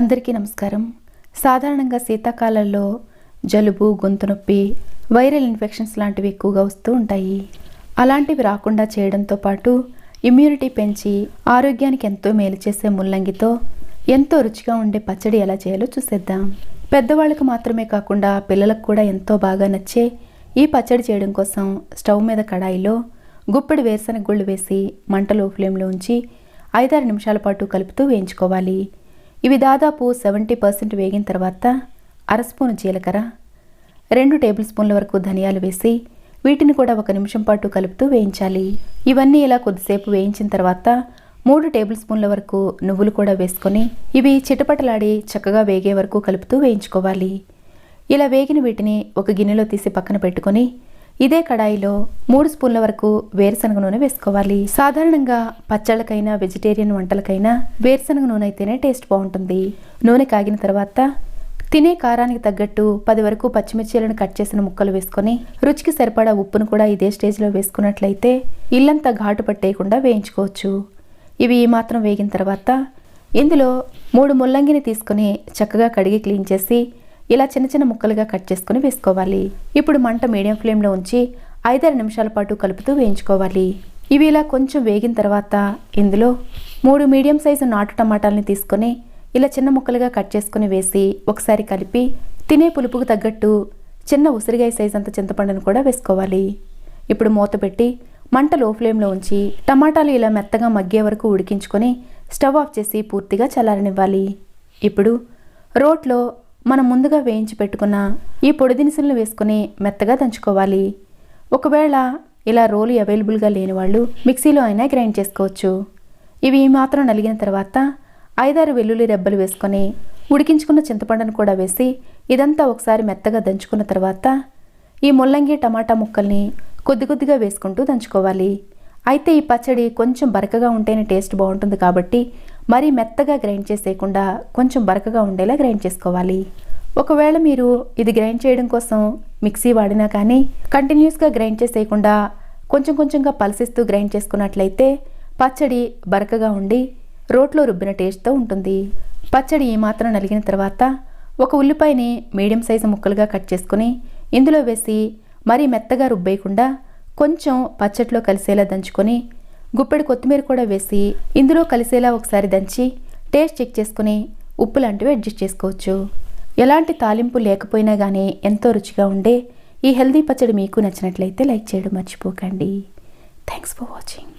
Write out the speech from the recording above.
అందరికీ నమస్కారం. సాధారణంగా శీతాకాలంలో జలుబు గొంతు నొప్పి వైరల్ ఇన్ఫెక్షన్స్ లాంటివి ఎక్కువగా వస్తూ ఉంటాయి. అలాంటివి రాకుండా చేయడంతో పాటు ఇమ్యూనిటీ పెంచి ఆరోగ్యానికి ఎంతో మేలు చేసే ముల్లంగితో ఎంతో రుచిగా ఉండే పచ్చడి ఎలా చేయాలో చూసేద్దాం. పెద్దవాళ్ళకు మాత్రమే కాకుండా పిల్లలకు కూడా ఎంతో బాగా నచ్చే ఈ పచ్చడి చేయడం కోసం స్టవ్ మీద కడాయిలో గుప్పెడు వేరుశనగ గుళ్ళు వేసి మంటలో ఫ్లేమ్లో ఉంచి ఐదారు నిమిషాల పాటు కలుపుతూ వేయించుకోవాలి. ఇవి దాదాపు సెవెంటీ పర్సెంట్ వేగిన తర్వాత అర స్పూను జీలకర్ర రెండు టేబుల్ స్పూన్ల వరకు ధనియాలు వేసి వీటిని కూడా ఒక నిమిషం పాటు కలుపుతూ వేయించాలి. ఇవన్నీ ఇలా కొద్దిసేపు వేయించిన తర్వాత మూడు టేబుల్ స్పూన్ల వరకు నువ్వులు కూడా వేసుకొని ఇవి చిటపటలాడి చక్కగా వేగే వరకు కలుపుతూ వేయించుకోవాలి. ఇలా వేగిన వీటిని ఒక గిన్నెలో తీసి పక్కన పెట్టుకొని ఇదే కడాయిలో మూడు స్పూన్ల వరకు వేరుశనగ నూనె వేసుకోవాలి. సాధారణంగా పచ్చళ్ళకైనా వెజిటేరియన్ వంటలకైనా వేరుశనగ నూనె అయితేనే టేస్ట్ బాగుంటుంది. నూనె కాగిన తర్వాత తినే కారానికి తగ్గట్టు పది వరకు పచ్చిమిర్చీలను కట్ చేసిన ముక్కలు వేసుకొని రుచికి సరిపడా ఉప్పును కూడా ఇదే స్టేజ్లో వేసుకున్నట్లయితే ఇల్లంతా ఘాటు పట్టేయకుండా వేయించుకోవచ్చు. ఇవి మాత్రం వేగిన తర్వాత ఇందులో మూడు ముల్లంగిని తీసుకొని చక్కగా కడిగి క్లీన్ చేసి ఇలా చిన్న చిన్న ముక్కలుగా కట్ చేసుకొని వేసుకోవాలి. ఇప్పుడు మంట మీడియం ఫ్లేమ్లో ఉంచి ఐదారు నిమిషాల పాటు కలుపుతూ వేయించుకోవాలి. ఇవి ఇలా కొంచెం వేగిన తర్వాత ఇందులో మూడు మీడియం సైజు నాటు టమాటాలని తీసుకొని ఇలా చిన్న ముక్కలుగా కట్ చేసుకొని వేసి ఒకసారి కలిపి తినే పులుపుకు తగ్గట్టు చిన్న ఉసిరిగాయ సైజ్ అంత చింతపండును కూడా వేసుకోవాలి. ఇప్పుడు మూత పెట్టి మంట లో ఫ్లేమ్లో ఉంచి టమాటాలు ఇలా మెత్తగా మగ్గే వరకు ఉడికించుకొని స్టవ్ ఆఫ్ చేసి పూర్తిగా చల్లారనివ్వాలి. ఇప్పుడు రోట్లో మనం ముందుగా వేయించి పెట్టుకున్న ఈ పొడి దినుసులను వేసుకుని మెత్తగా దంచుకోవాలి. ఒకవేళ ఇలా రోలు అవైలబుల్గా లేని వాళ్ళు మిక్సీలో అయినా గ్రైండ్ చేసుకోవచ్చు. ఇవి ఈ మాత్రం నలిగిన తర్వాత ఐదారు వెల్లుల్లి రెబ్బలు వేసుకొని ఉడికించుకున్న చింతపండును కూడా వేసి ఇదంతా ఒకసారి మెత్తగా దంచుకున్న తర్వాత ఈ ముల్లంగి టమాటా ముక్కల్ని కొద్ది కొద్దిగా వేసుకుంటూ దంచుకోవాలి. అయితే ఈ పచ్చడి కొంచెం బరకగా ఉంటేనే టేస్ట్ బాగుంటుంది కాబట్టి మరీ మెత్తగా గ్రైండ్ చేసేయకుండా కొంచెం బరకగా ఉండేలా గ్రైండ్ చేసుకోవాలి. ఒకవేళ మీరు ఇది గ్రైండ్ చేయడం కోసం మిక్సీ వాడినా కానీ కంటిన్యూస్గా గ్రైండ్ చేసేయకుండా కొంచెం కొంచెంగా పలసిస్తూ గ్రైండ్ చేసుకున్నట్లయితే పచ్చడి బరకగా ఉండి రోట్లో రుబ్బిన టేస్ట్తో ఉంటుంది. పచ్చడి ఈ మాత్రం నలిగిన తర్వాత ఒక ఉల్లిపాయని మీడియం సైజు ముక్కలుగా కట్ చేసుకుని ఇందులో వేసి మరీ మెత్తగా రుబ్బేయకుండా కొంచెం పచ్చట్లో కలిసేలా దంచుకొని గుప్పెడు కొత్తిమీర కూడా వేసి ఇందులో కలిసేలా ఒకసారి దంచి టేస్ట్ చెక్ చేసుకుని ఉప్పు లాంటివి అడ్జస్ట్ చేసుకోవచ్చు. ఎలాంటి తాలింపు లేకపోయినా కానీ ఎంతో రుచిగా ఉండే ఈ హెల్దీ పచ్చడి మీకు నచ్చినట్లయితే లైక్ చేయడం మర్చిపోకండి. Thanks for watching